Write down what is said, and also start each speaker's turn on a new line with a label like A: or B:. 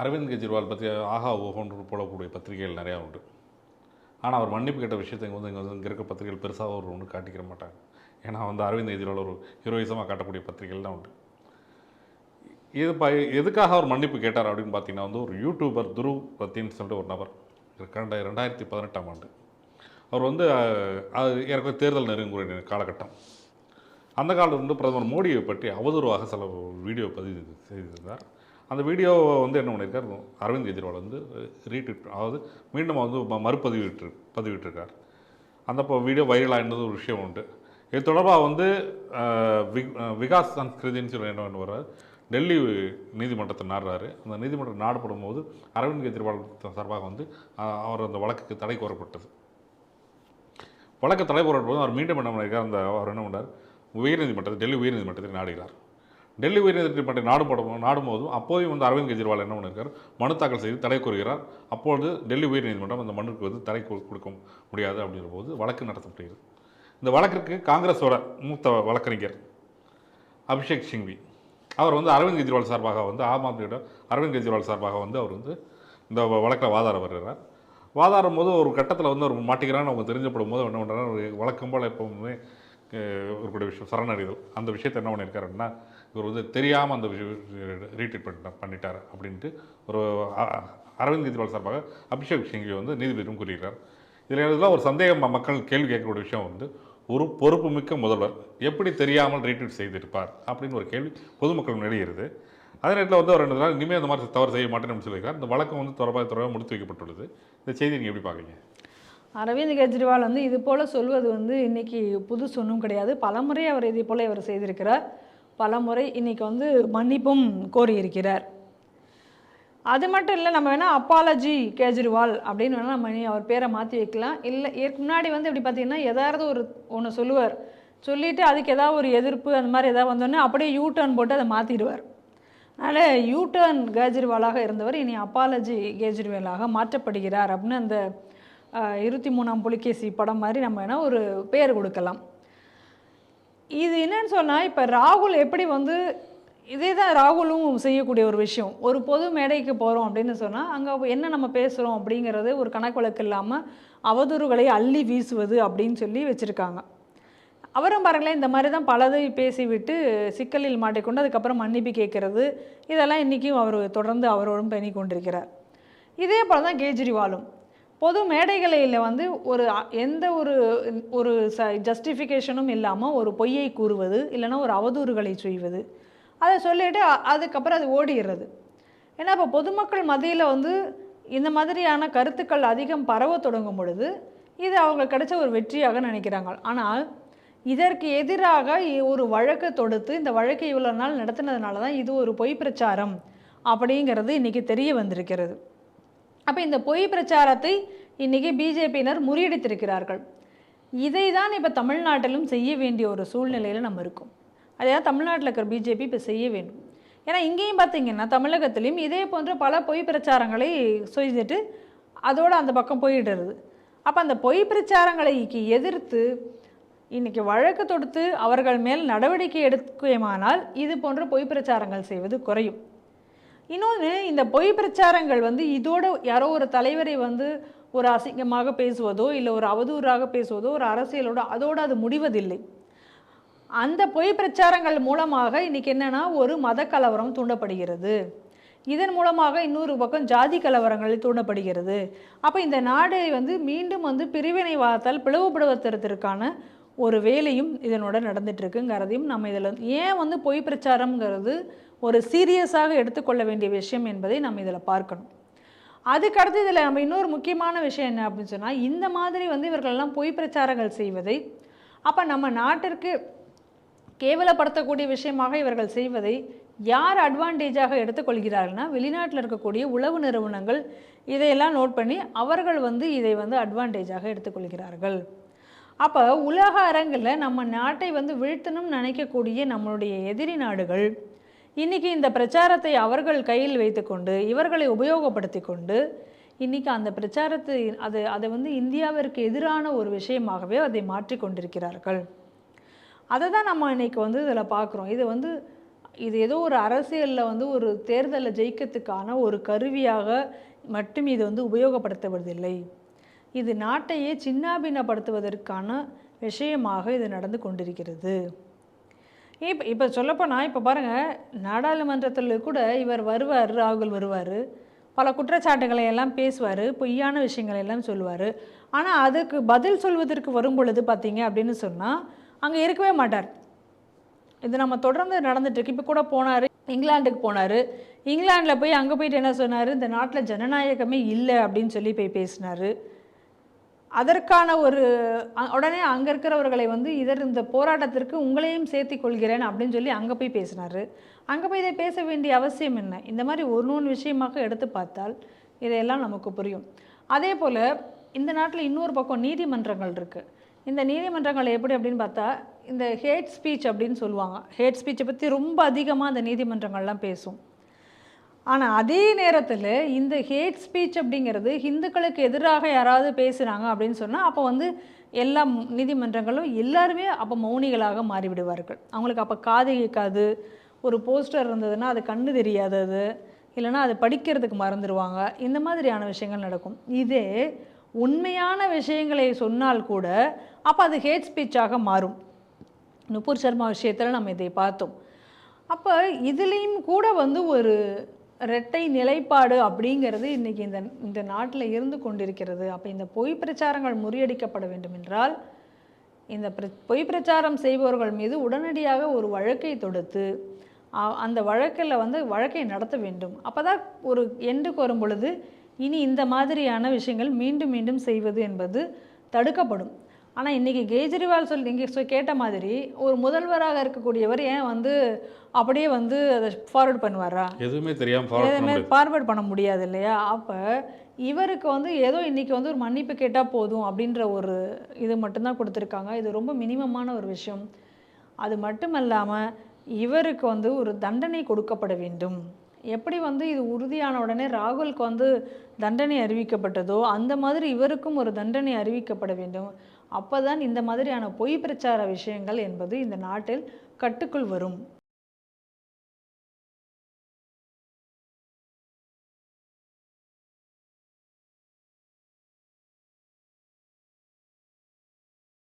A: அரவிந்த் கெஜ்ரிவால் பற்றி ஆஹா ஓஹோன்று போடக்கூடிய பத்திரிகைகள் நிறையா உண்டு. ஆனால் அவர் மன்னிப்பு கேட்ட விஷயத்தை இங்கே வந்து இங்கே வந்து இங்கே இருக்க பத்திரிகைகள் பெருசாக ஒரு ஒன்று காட்டிக்கிற மாட்டாங்க. ஏன்னா வந்து அரவிந்த் கெஜ்ரிவால் ஒரு ஹீரோயிசமாக காட்டக்கூடிய பத்திரிகைகள் தான் உண்டு. இது ப எதுக்காக அவர் மன்னிப்பு கேட்டார் அப்படின்னு பார்த்தீங்கன்னா வந்து ஒரு யூடியூபர் துருவ் பத்தின்னு சொல்லிட்டு ஒரு நபர். ரெண்டா ரெண்டாயிரத்தி பதினெட்டாம் ஆண்டு. அவர் வந்து அது ஏற்கனவே தேர்தல் நெருங்கக்கூடிய காலகட்டம். அந்த காலத்தில் வந்து பிரதமர் மோடியை பற்றி அவதூறாக சில வீடியோ பதிவு செய்திருந்தார். அந்த வீடியோவை வந்து என்ன பண்ணியிருக்கார்? அரவிந்த் கெஜ்ரிவால் வந்து ரீட்வீட் அதாவது மீண்டும் வந்து ம- மறுபதிவிட்டு பதிவிட்டிருக்கார். அந்த இப்போ வீடியோ வைரலாகின்றது ஒரு விஷயம் உண்டு. இது தொடர்பாக வந்து விக்- விகாஸ் சன்ஸ்கிருதின்னு சொல்லி என்ன பண்ணுவார்? டெல்லி நீதிமன்றத்தை நாடுறாரு. அந்த நீதிமன்றம் நாடப்படும் போது அரவிந்த் கெஜ்ரிவால் சார்பாக வந்து அவர் அந்த வழக்குக்கு தடை கோரப்பட்டது. வழக்கு தடை போது அவர் மீண்டும் என்ன பண்ணியிருக்கார்? அந்த அவர் என்ன பண்ணார்? உயர்நீதிமன்றத்தை டெல்லி உயர்நீதிமன்றத்தை நாடுகிறார் டெல்லி உயர்நீதிமன்றம் நாடு போடும் போதும் அப்போதையும் வந்து அரவிந்த் கெஜ்ரிவால் என்ன பண்ணியிருக்கார் மனு தாக்கல் செய்து தடை கூறுகிறார் அப்பொழுது டெல்லி உயர்நீதிமன்றம் அந்த மனுக்கு வந்து தடை கொடுக்க முடியாது அப்படிங்கிற போது வழக்கு நடத்தப்படுகிறது. இந்த வழக்கிற்கு காங்கிரஸோட மூத்த வழக்கறிஞர் அபிஷேக் சிங்வி அவர் வந்து அரவிந்த் கெஜ்ரிவால் சார்பாக வந்து ஆம் ஆத்மியோட அரவிந்த் கெஜ்ரிவால் சார்பாக வந்து அவர் வந்து இந்த வழக்கில் வாதாட வருகிறார். வாதாடும் போது ஒரு கட்டத்தில் வந்து அவர் மாட்டிக்கிறான்னு அவங்க தெரிஞ்சப்படும் போது என்ன பண்ணுறாரு ஒரு வழக்கம் போல் எப்பவுமே அஹ், விஷயம் சரணடைதல் அந்த விஷயத்தை என்ன பண்ணியிருக்காருன்னா இவர் வந்து தெரியாமல் அந்த விஷயம் ரீட்ரீட் பண்ணிட்டா பண்ணிட்டார் அப்படின்ட்டு ஒரு அரவிந்த் கெஜ்ரிவால் சார்பாக அபிஷேக் சிங்கி வந்து நீதிபதியும் கூறுகிறார் இதில் இதெல்லாம் ஒரு சந்தேகம் மக்கள் கேள்வி கேட்கக்கூடிய விஷயம் வந்து ஒரு பொறுப்புமிக்க முதல்வர் எப்படி தெரியாமல் ரீட்வீட் செய்திருப்பார் அப்படின்னு ஒரு கேள்வி பொதுமக்கள் வெளியேறுது அதே நேரத்தில் வந்து அவர் என்ன நாள் இனிமேல் இந்த மாதிரி தவறு செய்ய மாட்டேன்னு சொல்லியிருக்கார். இந்த வழக்கம் வந்து தொடர்பாக தொடர்பாக முடித்து வைக்கப்பட்டுள்ளது. இந்த செய்தி நீங்கள் எப்படி பார்க்குறீங்க?
B: அரவிந்த் கெஜ்ரிவால் வந்து இது போல் சொல்வது வந்து இன்றைக்கி புதுசு ஒன்றும் கிடையாது. பலமுறை அவர் இதே போல் இவர் செய்திருக்கிறார். பலமுறை இன்னைக்கு வந்து மன்னிப்பும் கோரியிருக்கிறார். அது மட்டும் இல்லை நம்ம வேணால் அப்பாலஜி கேஜ்ரிவால் அப்படின்னு வேணால் நம்ம இனி அவர் பேரை மாற்றி வைக்கலாம். இல்லை ஏற்கு முன்னாடி வந்து இப்படி பார்த்தீங்கன்னா ஏதாவது ஒரு ஒன்று சொல்லுவார். சொல்லிவிட்டு அதுக்கு ஏதாவது ஒரு எதிர்ப்பு அந்த மாதிரி ஏதாவது வந்தோடனே அப்படியே யூ டர்ன் போட்டு அதை மாற்றிடுவார் அதனால் யூ டர்ன் கேஜ்ரிவாலாக இருந்தவர் இனி அப்பாலஜி கேஜ்ரிவாலாக மாற்றப்படுகிறார் அப்படின்னு அந்த இருபத்தி மூணாம் புலிகேசி படம் மாதிரி நம்ம என்ன ஒரு பேர் கொடுக்கலாம். இது என்னன்னு சொன்னால் இப்போ ராகுல் எப்படி வந்து இதே தான் ராகுலும் செய்யக்கூடிய ஒரு விஷயம். ஒரு பொது மேடைக்கு போகிறோம் அப்படின்னு சொன்னால் அங்கே என்ன நம்ம பேசுகிறோம் அப்படிங்கிறது ஒரு கணக்கு வழக்கு இல்லாமல் அவதூறுகளை அள்ளி வீசுவது அப்படின்னு சொல்லி வச்சுருக்காங்க. அவரும் பாருங்களேன் இந்த மாதிரி தான் பலதை பேசிவிட்டு சிக்கலில் மாட்டிக்கொண்டு அதுக்கப்புறம் மன்னிப்பு கேட்கறது. இதெல்லாம் இன்றைக்கும் அவர் தொடர்ந்து அவரோடும் பண்ணி கொண்டிருக்கிறார் இதே போல் தான் கேஜ்ரிவாலும். பொது மேடைகளில் வந்து ஒரு அ- எந்த ஒரு ஒரு ச ஜஸ்டிஃபிகேஷனும் இல்லாமல் ஒரு பொய்யை கூறுவது இல்லைன்னா ஒரு அவதூறுகளை செய்வது. அதை சொல்லிட்டு அதுக்கப்புறம் அது ஓடிடுறது. ஏன்னா இப்போ பொதுமக்கள் மத்தியில் வந்து இந்த மாதிரியான கருத்துக்கள் அதிகம் பரவ தொடங்கும் பொழுது இது அவங்க கிடைச்ச ஒரு வெற்றியாக நினைக்கிறாங்க. ஆனால் இதற்கு எதிராக இ- ஒரு வழக்கு தொடுத்து இந்த வழக்கை இவ்வளோ நாள் நடத்தினதுனால தான் இது ஒரு பொய் பிரச்சாரம் அப்படிங்கிறது இன்றைக்கி தெரிய வந்திருக்கிறது. அப்போ இந்த பொய் பிரச்சாரத்தை இன்றைக்கி பிஜேபியினர் முறியடித்திருக்கிறார்கள். இதை தான் இப்போ தமிழ்நாட்டிலும் செய்ய வேண்டிய ஒரு சூழ்நிலையில் நம்ம இருக்கோம். அதைதான் தமிழ்நாட்டில் இருக்கிற பிஜேபி இப்போ செய்ய வேண்டும். ஏன்னா இங்கேயும் பார்த்தீங்கன்னா தமிழகத்திலையும் இதே போன்ற பல பொய் பிரச்சாரங்களை செய்துட்டு அதோடு அந்த பக்கம் போயிடுறது அப்போ அந்த பொய் பிரச்சாரங்களைக்கு எதிர்த்து இன்னைக்கு வழக்கு தொடுத்து அவர்கள் மேல் நடவடிக்கை எடுக்குமானால் இது போன்ற பொய் பிரச்சாரங்கள் செய்வது குறையும். இன்னொன்று இந்த பொய் பிரச்சாரங்கள் வந்து இதோட யாரோ ஒரு தலைவரை வந்து ஒரு அசிங்கமாக பேசுவதோ இல்லை ஒரு அவதூறாக பேசுவதோ ஒரு அரசியலோட அதோடு அது முடிவதில்லை. அந்த பொய் பிரச்சாரங்கள் மூலமாக இன்றைக்கி என்னென்னா ஒரு மத கலவரம் தூண்டப்படுகிறது. இதன் மூலமாக இன்னொரு பக்கம் ஜாதி கலவரங்கள் தூண்டப்படுகிறது. அப்போ இந்த நாடை வந்து மீண்டும் வந்து பிரிவினை வாதத்தால் பிளவுபடுத்துறதற்கான ஒரு வேலையும் இதனோட நடந்துட்டு இருக்குங்கிறதையும் நம்ம இதில் ஏன் வந்து பொய் பிரச்சாரம்ங்கிறது ஒரு சீரியஸாக எடுத்துக்கொள்ள வேண்டிய விஷயம் என்பதை நம்ம இதில் பார்க்கணும். அதுக்கடுத்து இதில் நம்ம இன்னொரு முக்கியமான விஷயம் என்ன அப்படின்னு சொன்னால் இந்த மாதிரி வந்து இவர்களெல்லாம் பொய் பிரச்சாரங்கள் செய்வதை அப்போ நம்ம நாட்டிற்கு கேவலப்படுத்தக்கூடிய விஷயமாக இவர்கள் செய்வதை யார் அட்வான்டேஜாக எடுத்துக்கொள்கிறார்கள்னா வெளிநாட்டில் இருக்கக்கூடிய உளவு நிறுவனங்கள் இதையெல்லாம் நோட் பண்ணி அவர்கள் வந்து இதை வந்து அட்வான்டேஜாக எடுத்துக்கொள்கிறார்கள். அப்போ உலக அரங்கில் நம்ம நாட்டை வந்து வீழ்த்தணும்னு நினைக்கக்கூடிய நம்மளுடைய எதிரி நாடுகள் இன்றைக்கி இந்த பிரச்சாரத்தை அவர்கள் கையில் வைத்துக்கொண்டு இவர்களை உபயோகப்படுத்தி கொண்டு இன்றைக்கி அந்த பிரச்சாரத்தை அது அதை வந்து இந்தியாவிற்கு எதிரான ஒரு விஷயமாகவே அதை மாற்றி கொண்டிருக்கிறார்கள். அதை தான் நம்ம இன்றைக்கி வந்து இதில் பார்க்குறோம். இது வந்து இது ஏதோ ஒரு அரசியலில் வந்து ஒரு தேர்தலில் ஜெயிக்கிறதுக்கான ஒரு கருவியாக மட்டும் இது வந்து உபயோகப்படுத்தப்படுவதில்லை. இது நாட்டையே சின்னாபின்னப்படுத்துவதற்கான விஷயமாக இது நடந்து கொண்டிருக்கிறது. இப்போ இப்போ சொல்லப்போனால் இப்போ பாருங்கள் நாடாளுமன்றத்தில் கூட இவர் வருவார் ராகுல் வருவார். பல குற்றச்சாட்டுகளை எல்லாம் பேசுவார் பொய்யான விஷயங்களை எல்லாம் சொல்லுவார். ஆனால் அதுக்கு பதில் சொல்வதற்கு வரும் பொழுது பார்த்தீங்க அப்படின்னு சொன்னால் அங்கே இருக்கவே மாட்டார். இது நம்ம தொடர்ந்து நடந்துட்டுருக்கு இப்போ கூட போனார் இங்கிலாந்துக்கு போனார். இங்கிலாந்தில் போய் அங்கே போயிட்டு என்ன சொன்னார்? இந்த நாட்டில் ஜனநாயகமே இல்லை அப்படின்னு சொல்லி போய் பேசினார். அதற்கான ஒரு உடனே அங்கே இருக்கிறவர்களை வந்து இதர் இந்த போராட்டத்திற்கு உங்களையும் சேர்த்தி கொள்கிறேன் அப்படின்னு சொல்லி அங்கே போய் பேசினார். அங்கே போய் இதை பேச வேண்டிய அவசியம் என்ன? இந்த மாதிரி ஒரு நூறு விஷயமாக எடுத்து பார்த்தால் இதையெல்லாம் நமக்கு புரியும். அதே போல் இந்த நாட்டில் இன்னொரு பக்கம் நீதிமன்றங்கள் இருக்குது இந்த நீதிமன்றங்கள் எப்படி அப்படின்னு பார்த்தா இந்த ஹேட் ஸ்பீச் அப்படின்னு சொல்லுவாங்க. ஹேட் ஸ்பீச்சை பற்றி ரொம்ப அதிகமாக அந்த நீதிமன்றங்கள்லாம் பேசும். ஆனால் அதே நேரத்தில் இந்த ஹேட் ஸ்பீச் அப்படிங்கிறது ஹிந்துக்களுக்கு எதிராக யாராவது பேசுகிறாங்க அப்படின்னு சொன்னால் அப்போ வந்து எல்லா நீதிமன்றங்களும் எல்லாருமே அப்போ மௌனிகளாக மாறிவிடுவார்கள். அவங்களுக்கு அப்போ காது கேட்காது ஒரு போஸ்டர் இருந்ததுன்னா அது கண்ணு தெரியாதது இல்லைன்னா அதை படிக்கிறதுக்கு மறந்துடுவாங்க இந்த மாதிரியான விஷயங்கள் நடக்கும். இதே உண்மையான விஷயங்களை சொன்னால் கூட அப்போ அது ஹேட் ஸ்பீச்சாக மாறும். நுபுர் சர்மா விஷயத்தில் நம்ம இதை பார்த்தோம். அப்போ இதுலேயும் கூட வந்து ஒரு இரட்டை நிலைப்பாடு அப்படிங்கிறது இன்றைக்கி இந்த இந்த நாட்டில் இருந்து கொண்டிருக்கிறது. அப்போ இந்த பொய் பிரச்சாரங்கள் முறியடிக்கப்பட வேண்டும் என்றால் இந்த பிர பொய் பிரச்சாரம் செய்பவர்கள் மீது உடனடியாக ஒரு வழக்கை தொடுத்து அந்த வழக்கில் வந்து வழக்கை நடத்த வேண்டும். அப்போ தான் ஒரு எண்டுக்கு வரும் பொழுது இனி இந்த மாதிரியான விஷயங்கள் மீண்டும் மீண்டும் செய்வது என்பது தடுக்கப்படும். ஆனால் இன்றைக்கி கெஜ்ரிவால் சொல்லி நீங்கள் கேட்ட மாதிரி ஒரு முதல்வராக இருக்கக்கூடியவர் ஏன் வந்து அப்படியே வந்து அதை ஃபார்வர்ட் பண்ணுவாரா?
A: எதுவுமே தெரியாமல்
B: எதுவுமே
A: முடியாது.
B: ஃபார்வர்ட் பண்ண முடியாது இல்லையா? அப்போ இவருக்கு வந்து ஏதோ இன்னைக்கு வந்து ஒரு மன்னிப்பு கேட்டால் போதும் அப்படின்ற ஒரு இது மட்டும்தான் கொடுத்துருக்காங்க. இது ரொம்ப மினிமமான ஒரு விஷயம். அது மட்டும் இல்லாமல் இவருக்கு வந்து ஒரு தண்டனை கொடுக்கப்பட வேண்டும். எப்படி வந்து இது உறுதியான உடனே ராகுலுக்கு வந்து தண்டனை அறிவிக்கப்பட்டதோ அந்த மாதிரி இவருக்கும் ஒரு தண்டனை அறிவிக்கப்பட வேண்டும். அப்போதான் இந்த மாதிரியான பொய் பிரச்சார விஷயங்கள் என்பது இந்த நாட்டில் கட்டுக்குள் வரும்.